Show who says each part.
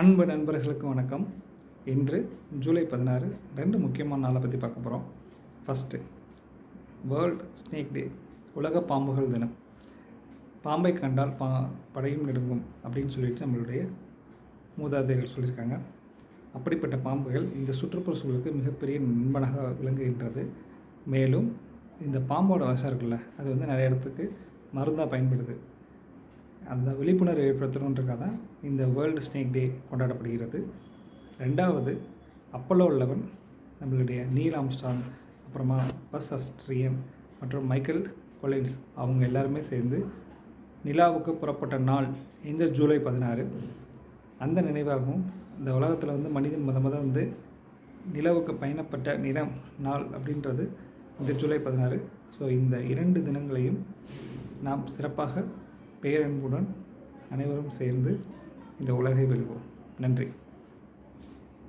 Speaker 1: அன்பு நண்பர்களுக்கு வணக்கம். இன்று ஜூலை பதினாறு ரெண்டு முக்கியமான நாளை பற்றி பார்க்க போகிறோம் ஃபஸ்ட்டு வேர்ல்ட் ஸ்னேக் டே உலக பாம்புகள் தினம். பாம்பை கண்டால் பா படையும் நெடுங்கும் அப்படின்னு சொல்லிட்டு நம்மளுடைய மூதாதையர்கள் சொல்லியிருக்காங்க. அப்படிப்பட்ட பாம்புகள் இந்த சுற்றுப்புற சூழலுக்கு மிகப்பெரிய நண்பனாக விளங்குகின்றது. மேலும் இந்த பாம்போட விஷம் இருக்குல்ல அது வந்து நிறைய இடத்துக்கு மருந்தாக பயன்படுது. அந்த விழிப்புணர்வு ஏற்படுத்தணுன்றக்காக தான் இந்த வேர்ல்டு ஸ்னேக் டே கொண்டாடப்படுகிறது. ரெண்டாவது அப்போலோ லெவன் நம்மளுடைய நீல் ஆம்ஸ்டாங் அப்புறமா பஸ் அஸ்ட்ரியன் மற்றும் மைக்கேல் கொலின்ஸ் அவங்க எல்லாருமே சேர்ந்து நிலாவுக்கு புறப்பட்ட நாள் இந்த ஜூலை பதினாறு. அந்த நினைவாகவும் இந்த உலகத்தில் வந்து மனிதன் முத முத வந்து நிலவுக்கு பயணப்பட்ட நிலம் நாள் அப்படின்றது இந்த ஜூலை பதினாறு. ஸோ இந்த இரண்டு தினங்களையும் நாம் சிறப்பாக பேரன்புடன் அனைவரும் சேர்ந்து இந்த உலகை வெல்வோம். நன்றி.